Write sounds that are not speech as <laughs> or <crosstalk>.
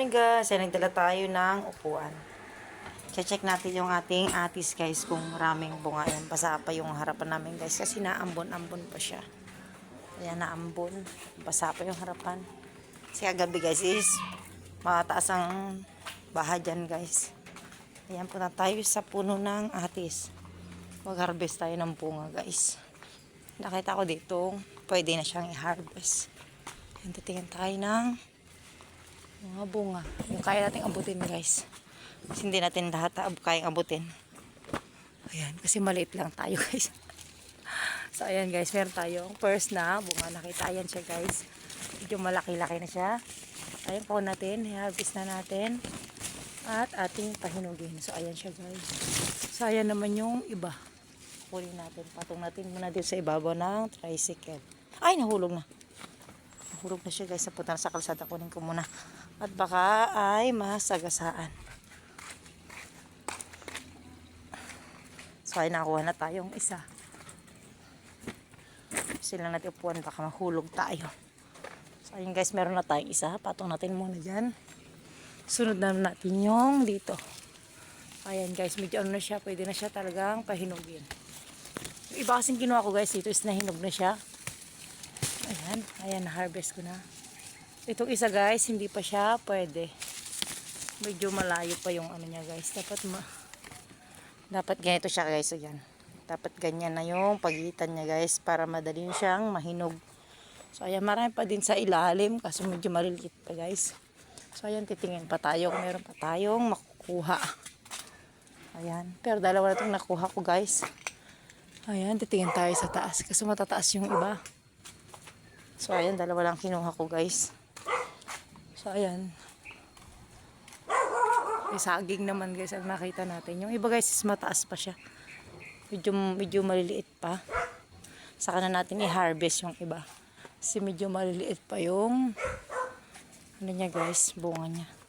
Morning guys, ay nagdala tayo ng upuan. Check natin yung ating atis guys kung maraming bunga yan. Basa pa yung harapan namin guys kasi naambon-ambon pa siya. Ayan, naambon. Basa pa yung harapan. Kasi kagabi guys is mataas ang baha dyan guys. Ayan, punta tayo sa puno ng atis. Mag-harvest tayo ng bunga guys. Nakita ko dito, pwede na siyang i-harvest. Ayan, titingin tayo ng mga bunga. Yung kaya nating abutin guys. Kasi hindi natin lahat kayang abutin. Ayan, kasi maliit lang tayo <laughs> guys. so ayan guys, meron tayong first na bunga. Nakita ayan siya guys. Medyo malaki-laki na siya. Ayan po natin, i-harvest na natin. At ating pahinugin. So ayan siya guys. So ayan naman yung iba. Kunin natin. Patong natin muna dito sa ibabaw ng tricycle. Ay, nahulog na. Nahulog na siya guys. Sa punta na sa kalsada. Kunin ko muna. At baka ay masagasaan. So ay nakuha na tayong isa. Sila natin upuan. Baka mahulog tayo. So ayun guys. Meron na tayong isa. Patong natin muna dyan. Sunod na natin yung dito. Ayan guys. Medyo ano na siya. Pwede na siya talagang pahinugin. Yung iba kasing ginawa ko guys dito is nahinog na siya. Ayan. Ayan. Na-harvest ko na. Itong isa guys, hindi pa siya pwede. Medyo malayo pa yung ano niya guys. Dapat ma dapat ganito siya guys. Ayan. Dapat ganyan na yung pagitan niya guys para madali siyang mahinog. So ayan, marami pa din sa ilalim kasi medyo maliliit pa guys. So ayan, titingin pa tayo kung meron pa tayong makukuha. Ayan. Pero dalawa na itong nakuha ko guys. Ayan, titingin tayo sa taas kasi matataas yung iba. So ayan, dalawa lang kinuha ko guys. So, ayan. May saging naman guys ang nakita natin. Yung iba guys is mataas pa siya. Medyo, medyo maliliit pa. Saka na natin i-harvest yung iba. Kasi medyo maliliit pa yung ano niya guys, bunga niya.